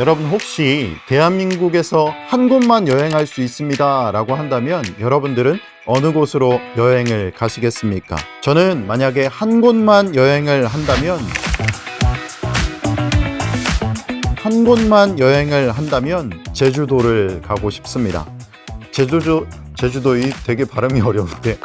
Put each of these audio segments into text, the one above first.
여러분 혹시 대한민국에서 한 곳만 여행할 수 있습니다 라고 한다면 여러분들은 어느 곳으로 여행을 가시겠습니까? 저는 만약에 한 곳만 여행을 한다면 한 곳만 여행을 한다면 제주도를 가고 싶습니다. 제주도 제주도이 되게 발음이 어려운데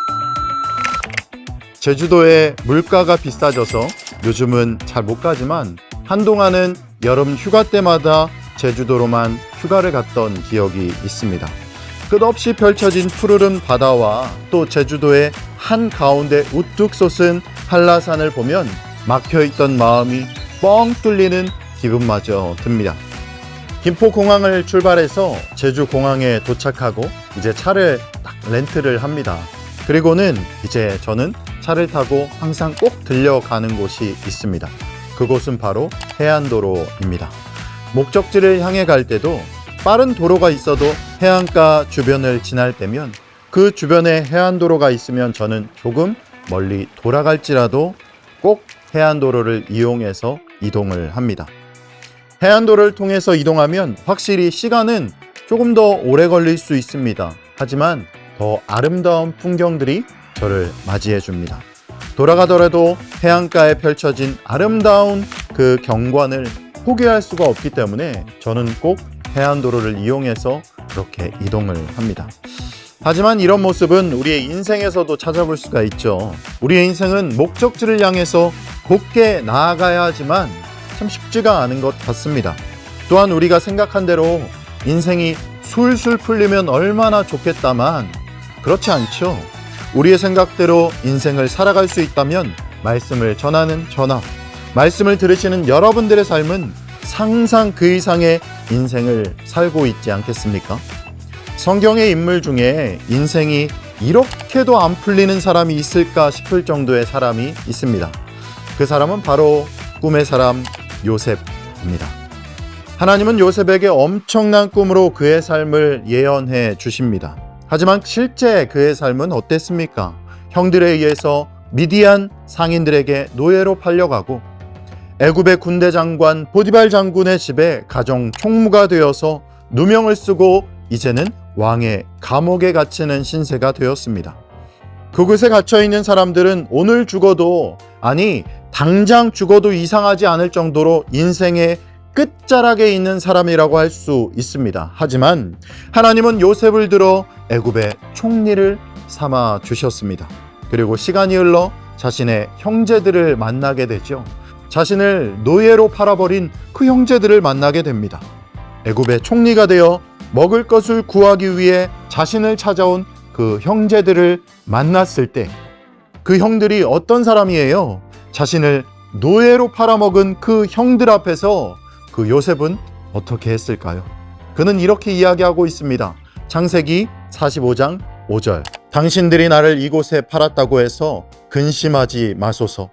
제주도의 물가가 비싸져서 요즘은 잘 못 가지만 한동안은 여름 휴가 때마다 제주도로만 휴가를 갔던 기억이 있습니다. 끝없이 펼쳐진 푸르른 바다와 또 제주도의 한 가운데 우뚝 솟은 한라산을 보면 막혀있던 마음이 뻥 뚫리는 기분마저 듭니다. 김포공항을 출발해서 제주공항에 도착하고 이제 차를 딱 렌트를 합니다. 그리고는 이제 저는 차를 타고 항상 꼭 들려가는 곳이 있습니다. 그곳은 바로 해안도로입니다. 목적지를 향해 갈 때도 빠른 도로가 있어도 해안가 주변을 지날 때면 그 주변에 해안도로가 있으면 저는 조금 멀리 돌아갈지라도 꼭 해안도로를 이용해서 이동을 합니다. 해안도로를 통해서 이동하면 확실히 시간은 조금 더 오래 걸릴 수 있습니다. 하지만 더 아름다운 풍경들이 저를 맞이해 줍니다. 돌아가더라도 해안가에 펼쳐진 아름다운 그 경관을 포기할 수가 없기 때문에 저는 꼭 해안도로를 이용해서 그렇게 이동을 합니다. 하지만 이런 모습은 우리의 인생에서도 찾아볼 수가 있죠. 우리의 인생은 목적지를 향해서 곧게 나아가야 하지만 참 쉽지가 않은 것 같습니다. 또한 우리가 생각한 대로 인생이 술술 풀리면 얼마나 좋겠다만 그렇지 않죠. 우리의 생각대로 인생을 살아갈 수 있다면 말씀을 전하는 전하, 말씀을 들으시는 여러분들의 삶은 상상 그 이상의 인생을 살고 있지 않겠습니까? 성경의 인물 중에 인생이 이렇게도 안 풀리는 사람이 있을까 싶을 정도의 사람이 있습니다. 그 사람은 바로 꿈의 사람 요셉입니다. 하나님은 요셉에게 엄청난 꿈으로 그의 삶을 예언해 주십니다. 하지만 실제 그의 삶은 어땠습니까? 형들에 의해서 미디안 상인들에게 노예로 팔려가고 애굽의 군대 장관 보디발 장군의 집에 가정 총무가 되어서 누명을 쓰고 이제는 왕의 감옥에 갇히는 신세가 되었습니다. 그곳에 갇혀 있는 사람들은 오늘 죽어도 아니 당장 죽어도 이상하지 않을 정도로 인생의 끝자락에 있는 사람이라고 할 수 있습니다. 하지만 하나님은 요셉을 들어 애굽의 총리를 삼아 주셨습니다. 그리고 시간이 흘러 자신의 형제들을 만나게 되죠. 자신을 노예로 팔아버린 그 형제들을 만나게 됩니다. 애굽의 총리가 되어 먹을 것을 구하기 위해 자신을 찾아온 그 형제들을 만났을 때 그 형들이 어떤 사람이에요? 자신을 노예로 팔아먹은 그 형들 앞에서 그 요셉은 어떻게 했을까요? 그는 이렇게 이야기하고 있습니다. 창세기 45장 5절. 당신들이 나를 이곳에 팔았다고 해서 근심하지 마소서.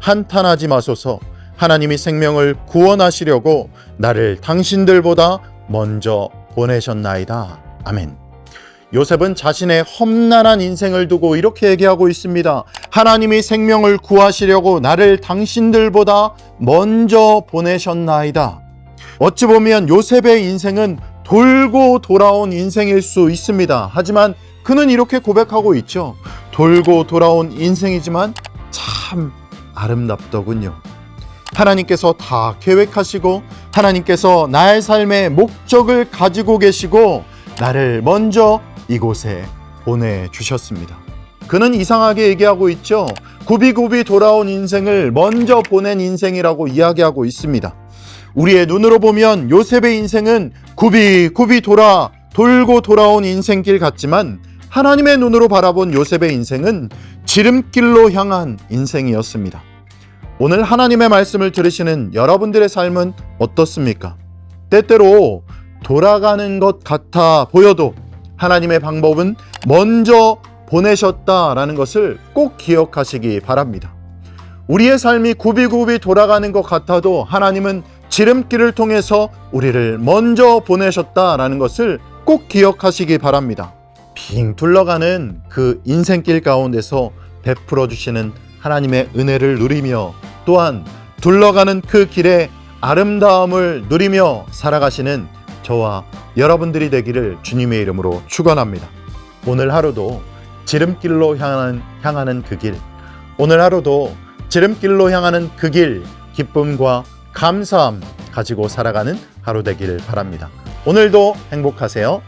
한탄하지 마소서. 하나님이 생명을 구원하시려고 나를 당신들보다 먼저 보내셨나이다. 아멘. 요셉은 자신의 험난한 인생을 두고 이렇게 얘기하고 있습니다. 하나님이 생명을 구하시려고 나를 당신들보다 먼저 보내셨나이다. 어찌 보면 요셉의 인생은 돌고 돌아온 인생일 수 있습니다. 하지만 그는 이렇게 고백하고 있죠. 돌고 돌아온 인생이지만 참 아름답더군요. 하나님께서 다 계획하시고 하나님께서 나의 삶의 목적을 가지고 계시고 나를 먼저 이곳에 보내주셨습니다. 그는 이상하게 얘기하고 있죠. 굽이굽이 돌아온 인생을 먼저 보낸 인생이라고 이야기하고 있습니다. 우리의 눈으로 보면 요셉의 인생은 굽이 굽이 돌아 돌고 돌아온 인생길 같지만 하나님의 눈으로 바라본 요셉의 인생은 지름길로 향한 인생이었습니다. 오늘 하나님의 말씀을 들으시는 여러분들의 삶은 어떻습니까? 때때로 돌아가는 것 같아 보여도 하나님의 방법은 먼저 보내셨다라는 것을 꼭 기억하시기 바랍니다. 우리의 삶이 굽이굽이 돌아가는 것 같아도 하나님은 지름길을 통해서 우리를 먼저 보내셨다라는 것을 꼭 기억하시기 바랍니다. 빙 둘러가는 그 인생길 가운데서 베풀어 주시는 하나님의 은혜를 누리며 또한 둘러가는 그 길의 아름다움을 누리며 살아가시는 저와 여러분들이 되기를 주님의 이름으로 축원합니다. 오늘 하루도 지름길로 향하는, 향하는 그 길, 오늘 하루도 지름길로 향하는 그 길, 기쁨과 감사함 가지고 살아가는 하루 되길 바랍니다. 오늘도 행복하세요.